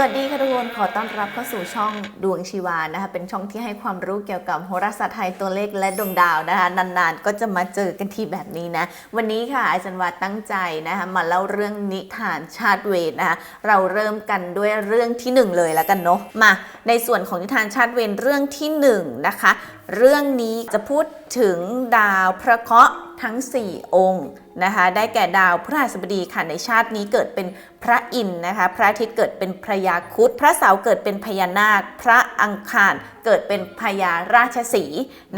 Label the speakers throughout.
Speaker 1: วัสดีค่ะทุกคน ขอต้อนรับเข้าสู่ช่องดวงชีวานะคะ เป็นช่องที่ให้ความรู้เกี่ยวกับโหราศาสตร์ไทยตัวเลขและดวงดาวนะคะ นานๆ ก็จะมาเจอกันที่แบบนี้นะ วันนี้ค่ะอาจารย์วาตั้งใจนะคะมาเล่าเรื่องนิทานชาติเวรนะคะ เราเริ่มกันด้วยเรื่องที่หนึ่งเลยแล้วกันเนาะ มา ในส่วนของนิทานชาติเวรเรื่องที่หนึ่งนะคะ เรื่องนี้จะพูดถึงดาวพระเคราะห์ ทั้ง 4 องค์นะคะได้แก่ดาวพฤหัสบดีค่ะในชาตินี้เกิดเป็นพระอินทร์นะคะพระอาทิตย์เกิดเป็นพระยาคุดพระเสาร์เกิดเป็นพญานาค พระอังคารเกิดเป็นพญาราชสี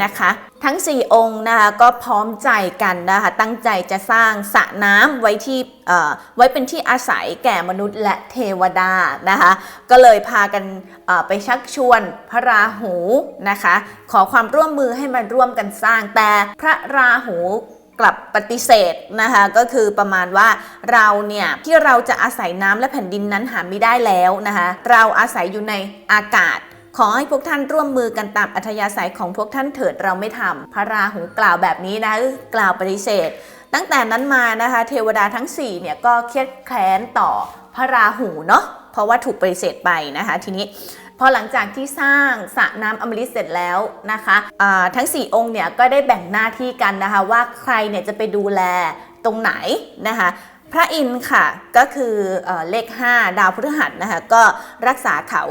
Speaker 1: นะคะ ทั้ง 4 องค์นะคะก็พร้อมใจกันนะคะตั้งใจจะสร้างสระน้ำไว้ที่เอ่อไว้เป็นที่อาศัยแก่มนุษย์และเทวดานะคะ ก็เลยพากันเอ่อไปชักชวนพระราหูนะคะ ขอความร่วมมือให้มาร่วมกันสร้างแต่พระราหูกลับปฏิเสธนะคะก็คือประมาณว่าเราเนี่ยที่เราจะอาศัยน้ำและแผ่นดินนั้นหาไม่ได้แล้วนะคะเราอาศัยอยู่ในอากาศ ขอให้พวกท่านร่วมมือกันตามอัธยาศัยของพวกท่านเถิดเราไม่ทำพระราหูกล่าวแบบนี้นะกล่าวปฏิเสธ ตั้งแต่นั้นมานะคะ เทวดาทั้ง4เนี่ยก็เครียดแค้นต่อพระราหูเนาะเพราะว่าถูกปฏิเสธไปนะคะ ทีนี้พอหลังจากที่สร้างสระน้ำอมฤตเสร็จแล้วนะคะอ่าทั้ง 4 องค์เนี่ยก็ได้แบ่งหน้าที่กันนะคะ ว่าใครเนี่ยจะไปดูแลตรงไหนนะคะ พระอินทร์ค่ะก็คือเอเลข 5 ดาวพฤหัสนะคะก็รักษาเขา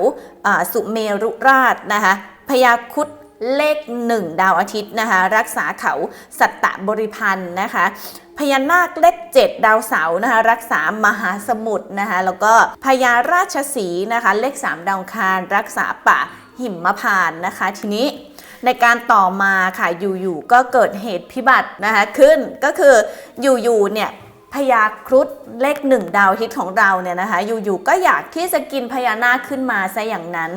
Speaker 1: สุเมรุราชนะคะพญาคุดเลข 1 ดาวอาทิตย์นะคะรักษาเขาสัตตบริพันธ์นะคะพญานาคเลข 7 ดาวเสาร์นะคะรักษามหาสมุทรนะคะแล้วก็พญาราชสีนะคะเลข 3 ดาวคารรักษาป่าหิมพานต์นะคะ ทีนี้ในการต่อมาค่ะอยู่ๆก็เกิดเหตุพิบัตินะคะขึ้นก็คืออยู่ๆเนี่ย พญาครุฑเลขหนึ่งดาวอาทิตย์ของเราเนี่ยนะคะ อยู่ๆก็อยากที่จะกินพญานาคขึ้นมาซะอย่างนั้น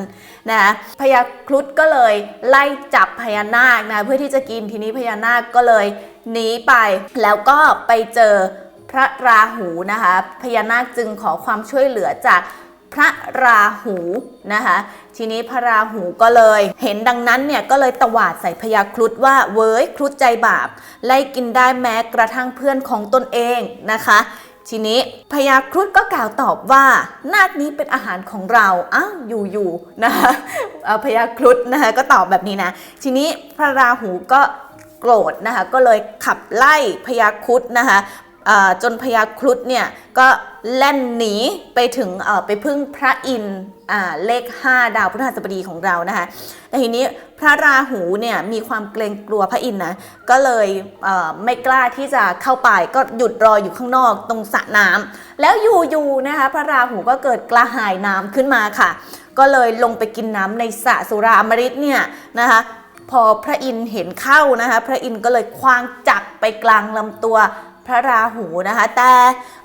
Speaker 1: นะคะพญาครุฑก็เลยไล่จับพญานาคนะเพื่อที่จะกินทีนี้พญานาคก็เลยหนีไป แล้วก็ไปเจอพระราหูนะคะ พญานาคจึงขอความช่วยเหลือจาก พระราหูนะคะทีนี้พระราหูก็เลย เห็นดังนั้นเนี่ยก็เลยตวาดใส่พญาครุฑว่าเว้ยครุฑใจบาป ไล่กินได้แม้กระทั่งเพื่อนของตนเองนะคะ ทีนี้พญาครุฑก็กล่าวตอบว่า นาคนี้เป็นอาหารของเราอ้าวอยู่ๆนะคะพญาครุฑนะคะก็ตอบแบบนี้นะ ทีนี้พระราหูก็โกรธนะคะก็เลยขับไล่พญาครุฑนะคะจนพญาครุฑเนี่ยก็ แล่นหนีไปถึงไปพึ่งพระอินทร์อ่าเลข 5 ดาวพฤหัสบดีของเรานะคะแต่ทีนี้พระราหูเนี่ยมีความเกรงกลัวพระอินทร์นะก็เลยไม่กล้าที่จะเข้าไปก็หยุดรออยู่ข้างนอกตรงสระน้ำแล้วอยู่ๆนะคะพระราหูก็เกิดกระหายน้ำขึ้นมาค่ะ ก็เลยลงไปกินน้ำในสระสุราอมฤตเนี่ยนะคะพอพระอินทร์เห็นเข้านะคะพระอินทร์ก็เลยคว้างจักรไปกลางลำตัว พระราหูนะคะ แต่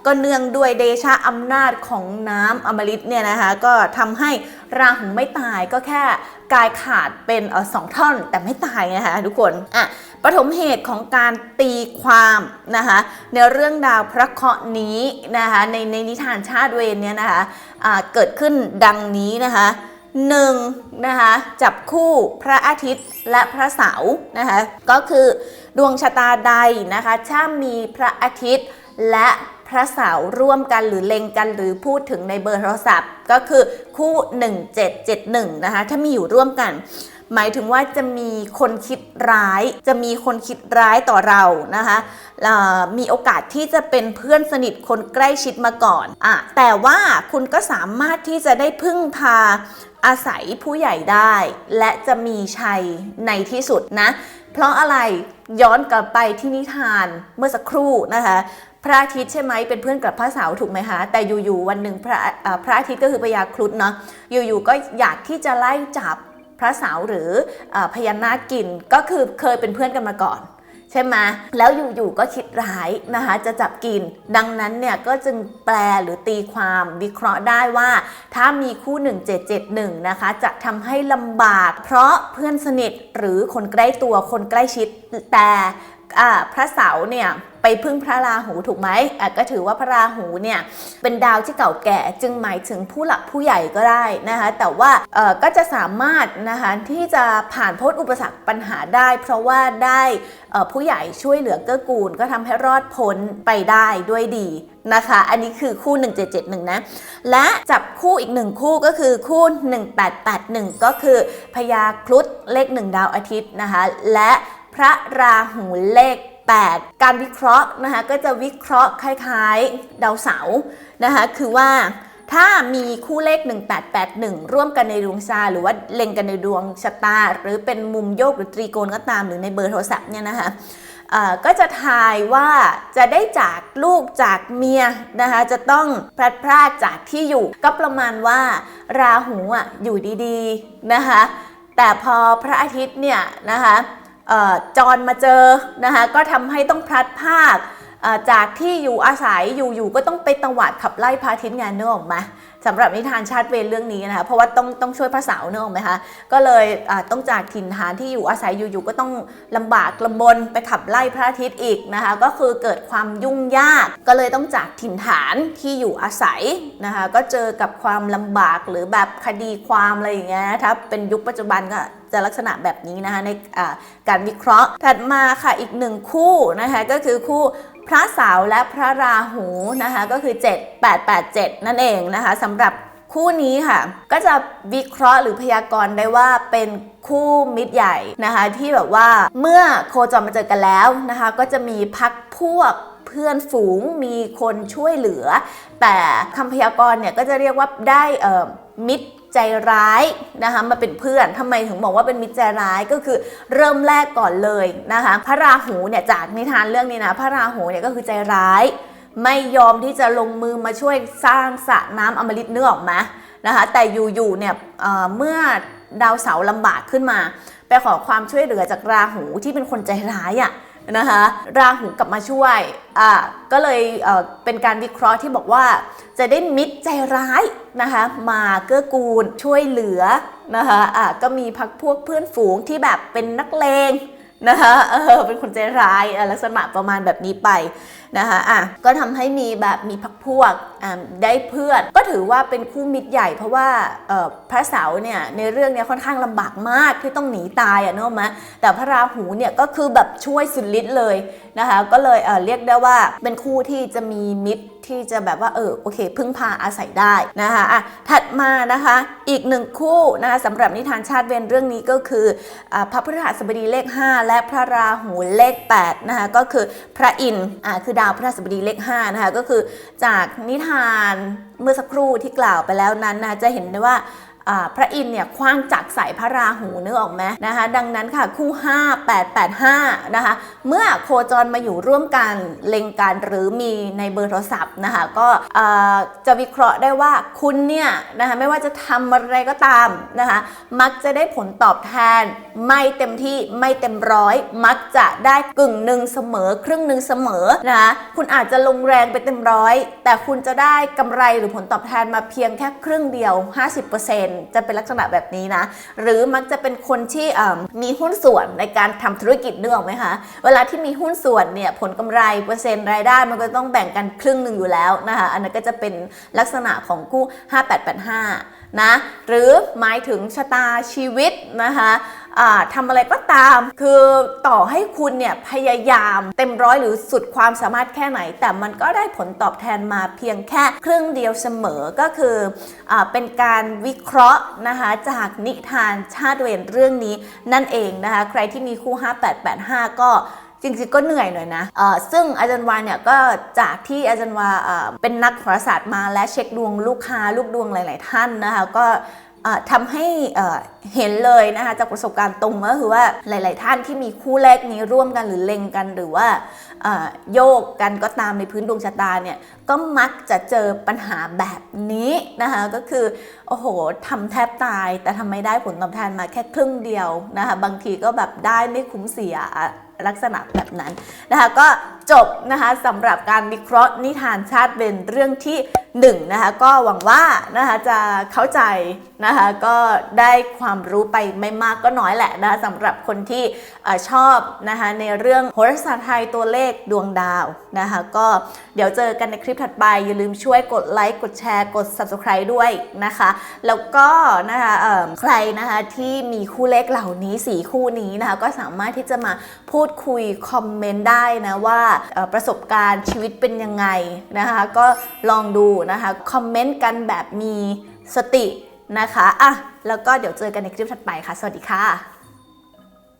Speaker 1: ก็เนื่องด้วยเดชะอำนาจของน้ำอมฤตเนี่ยนะคะ ก็ทำให้ราหูไม่ตายก็แค่กายขาดเป็นสองท่อนแต่ไม่ตายนะคะทุกคนอะปฐมเหตุของการตีความนะคะในเรื่องดาวพระเคราะห์นี้นะคะในในนิทานชาติเวรเนี่ยนะคะอ่าเกิดขึ้นดังนี้นะคะ หนึ่งนะคะจับคู่พระอาทิตย์และพระเสาร์นะคะก็คือดวงชะตาใดนะคะถ้ามีพระอาทิตย์และพระเสาร์ร่วมกันหรือเล็งกันหรือพูดถึงในเบอร์โทรศัพท์ ก็คือคู่ 1771นะคะถ้ามีอยู่ร่วมกัน หมายถึงว่าจะมีคนคิดร้าย จะมีคนคิดร้ายต่อเรานะคะมีโอกาสที่จะเป็นเพื่อนสนิทคนใกล้ชิดมาก่อนอะแต่ว่าคุณก็สามารถที่จะได้พึ่งพาอาศัยผู้ใหญ่ได้ และจะมีชัยในที่สุดนะ เพราะอะไรย้อนกลับไปที่นิทานเมื่อสักครู่นะคะพระอาทิตย์ใช่ไหมเป็นเพื่อนกับพระเสาร์ถูกไหมคะแต่อยู่ๆวันหนึ่งพระพระอาทิตย์ก็คือพญาครุฑเนาะอยู่ๆก็อยากที่จะไล่จับ พระเสาหรืออพญานาคกินก็คือเคยเป็นเพื่อนกันมาก่อนใช่ไหมแล้วอยู่ๆก็คิดร้ายนะคะจะจับกิน ดังนั้นเนี่ยก็จึงแปลหรือตีความวิเคราะห์ได้ว่า ถ้ามีคู่ 1771 นะคะ จะทำให้ลำบาก เพราะเพื่อนสนิทหรือคนใกล้ตัวคนใกล้ชิดแต่พระเสาเนี่ย ไปพึ่งพระราหูถูกไหมอะก็ถือว่าพระราหูเนี่ยเป็นดาวที่เก่าแก่จึงหมายถึงผู้หลักผู้ใหญ่ก็ได้นะคะแต่ว่าก็จะสามารถนะคะที่จะผ่านพ้นอุปสรรคปัญหาได้ เพราะว่าได้ผู้ใหญ่ช่วยเหลือเกื้อกูล ก็ทำให้รอดพ้นไปได้ด้วยดีนะคะ อันนี้คือคู่ 1771 นะ และจับคู่อีกหนึ่งคู่ก็คือคู่ 1881 ก็คือพญาครุฑเลข 1 ดาวอาทิตย์นะคะ และพระราหูเลข 8 การวิเคราะห์นะคะก็จะวิเคราะห์คล้ายๆดาวเสาร์นะคะคือว่าถ้ามีคู่เลข 1881 ร่วมกันในดวงชาหรือว่าเล็งกันในดวงชะตา หรือเป็นมุมโยกหรือตรีโกณก็ตามหรือในเบอร์โทรศัพท์เนี่ยนะคะก็จะทายว่าจะได้จากลูกจากเมียนะคะจะต้องพลัดพรากจากที่อยู่ ก็ประมาณว่าราหูอะอยู่ดีๆนะคะแต่พอพระอาทิตย์เนี่ยนะคะ จอนมาเจอนะคะก็ทำให้ต้องพลัดภาค จากที่อยู่อาศัยอยู่ๆก็ต้องไปตวัดขับไล่พระอาทิตย์งานเนื้อออกมาสำหรับนิทานชาติเวรเรื่องนี้นะคะเพราะว่าต้องต้องช่วยพระสาร์เนื้อออกไหมคะก็เลยต้องจากถิ่นฐานที่อยู่อาศัยอยู่ๆก็ต้องลำบากลำบนไปขับไล่พระอาทิตย์อีกนะคะก็คือเกิดความยุ่งยากก็เลยต้องจากถิ่นฐานที่อยู่อาศัยนะคะก็เจอกับความลำบากหรือแบบคดีความอะไรอย่างเงี้ยถ้าเป็นยุคปัจจุบันก็จะลักษณะแบบนี้นะคะในการวิเคราะห์ถัดมาค่ะอีกหนึ่งคู่นะคะก็คือคู่ พระเสาและพระราหูนะคะก็คือ 7887 นั่นเองนะคะสำหรับคู่นี้ค่ะ ก็จะวิเคราะห์หรือพยากรณ์ได้ว่าเป็นคู่มิตรใหญ่นะคะที่แบบว่าเมื่อโคจรมาเจอกันแล้วนะคะ ก็จะมีพักพวกเพื่อนฝูงมีคนช่วยเหลือ แต่คำพยากรณ์เนี่ยก็จะเรียกว่าได้เอ่อมิตร ใจร้ายนะคะมาเป็นเพื่อนทำไมถึงบอกว่าเป็นมิตรใจร้ายก็คือเริ่มแรกก่อนเลยนะคะพระราหูเนี่ยจากนิทานเรื่องนี้นะพระราหูเนี่ยก็คือใจร้าย ไม่ยอมที่จะลงมือมาช่วยสร้างสระน้ำอมฤตเนื้อออกมานะคะแต่อยู่ๆเนี่ยเอ่อเมื่อดาวเสาร์ลำบากขึ้นมา ไปขอความช่วยเหลือจากราหูที่เป็นคนใจร้ายอะ่ะ นะคะราหูกลับมาช่วยอ่าก็เลยเเป็นการวิเคราะห์ที่บอกว่า จะได้มิตรใจร้ายนะคะมาเกื้อกูลช่วยเหลือนะคะอ่าก็มีพักพวกเพื่อนฝูงที่แบบเป็นนักเลงนะคะเออเป็นคนใจร้ายอะลักษณะประมาณแบบนี้ไป นะคะอะก็ทำให้มีแบบมีพักพวกอ่าได้เพื่อน ก็ถือว่าเป็นคู่มิตรใหญ่เพราะว่าพระเสาเนี่ยในเรื่องเนี้ยค่อนข้างลำบากมากที่ต้องหนีตายอะเนกอะไหมแต่พระราหูเนี่ยก็คือแบบช่วยสุดฤทธิ์เลยนะคะก็เลยเอ่อเรียกได้ว่าเป็นคู่ที่จะมีมิตรที่จะแบบว่าเออโอเค พึ่งพาอาศัยได้นะคะอะถัดมานะคะอีกหนึ่งคู่นะคะสำหรับนิทานชาติเวรเรื่องนี้ก็คืออพระพฤหัสบดีเลข 5 และพระราหูเลข8นะคะก็คือพระอินทร์อ่าคือดาวพฤหัสบดีเลข5นะคะก็คือจากนิทานเมื่อสักครู่ที่กล่าวไปแล้วนั้นนะจะเห็นได้ว่าอ่า พระอินเนี่ยคว้างจักรใส่พระราหูนึกออกไหมนะคะดังนั้นค่ะคู่ 5885นะคะเมื่อโคจรมาอยู่ร่วมกันเล็งกันหรือมีในเบอร์โทรศัพท์นะคะก็จะวิเคราะห์ได้ว่าคุณเนี่ยนะคะไม่ว่าจะทำอะไรก็ตามนะคะมักจะได้ผลตอบแทน ไม่เต็มที่ไม่เต็มร้อย มักจะได้กึ่งหนึ่งเสมอ ครึ่งหนึ่งเสมอนะคะคุณอาจจะลงแรงไปเต็มร้อย แต่คุณจะได้กำไรหรือผลตอบแทนมาเพียงแค่ครึ่งเดียว 50%จะเป็นลักษณะแบบนี้นะ หรือมักจะเป็นคนที่มีหุ้นส่วนในการทำธุรกิจเนื้ออกไหมคะ เวลาที่มีหุ้นส่วนเนี่ยผลกำไรเปอร์เซ็นต์รายได้ มันก็ต้องแบ่งกันครึ่งหนึ่งอยู่แล้วนะคะ อันนั้นก็จะเป็นลักษณะของคู่5885 นะ หรือหมายถึงชะตาชีวิตนะคะ ทำอะไรก็ตาม คือต่อให้คุณเนี่ยพยายามเต็มร้อยหรือสุดความสามารถแค่ไหน แต่มันก็ได้ผลตอบแทนมาเพียงแค่ครึ่งเดียวเสมอก็คืออเป็นการวิเคราะห์นะคะจากนิทานชาติเวรเรื่องนี้นั่นเองนะคะใครที่มีคู่ 5885 ก็จริงๆก็เหนื่อยหน่อยนะเออซึ่งอาจารย์วาเนี่ยก็จากที่อาจารย์วาเอ่อเป็นนักโหราศาสตร์มาและเช็คดวงลูกค้าลูกดวงหลาย ๆ ท่านนะคะก็ ทำให้เห็นเลยนะคะจากประสบการณ์ตรงก็คือว่าหลาย ๆ ท่านที่มีคู่แรกนี้ร่วมกันหรือเล็งกันหรือว่าโยกกันก็ตามในพื้นดวงชะตาเนี่ยก็มักจะเจอปัญหาแบบนี้นะคะก็คือโอ้โหทำแทบตาย แต่ทำไม่ได้ผลตอบแทนมาแค่ครึ่งเดียวนะคะบางทีก็แบบได้ไม่คุ้มเสียลักษณะแบบนั้นนะคะก็ จบนะคะสำหรับการวิเคราะห์นิทานชาติเป็นเรื่องที่หนึ่งนะคะก็หวังว่านะคะจะเข้าใจนะคะก็ได้ความรู้ไปไม่มากก็น้อยแหละนะคะสำหรับคนที่อชอบนะคะในเรื่องโหราศาสตร์ไทยตัวเลขดวงดาวนะคะก็เดี๋ยวเจอกันในคลิปถัดไป อย่าลืมช่วยกดไลค์กดแชร์กด subscribe ด้วยนะคะ แล้วก็นะคะเอิ่มใครนะคะที่มีคู่เลขเหล่านี้สีคู่นี้นะคะก็สามารถที่จะมาพูดคุยคอมเมนต์ได้นะว่าประสบการณ์ชีวิตเป็นยังไงนะคะ ก็ลองดูนะคะ คอมเมนต์กันแบบมีสตินะคะอะแล้วก็เดี๋ยวเจอกันในคลิปถัดไปค่ะ สวัสดีค่ะ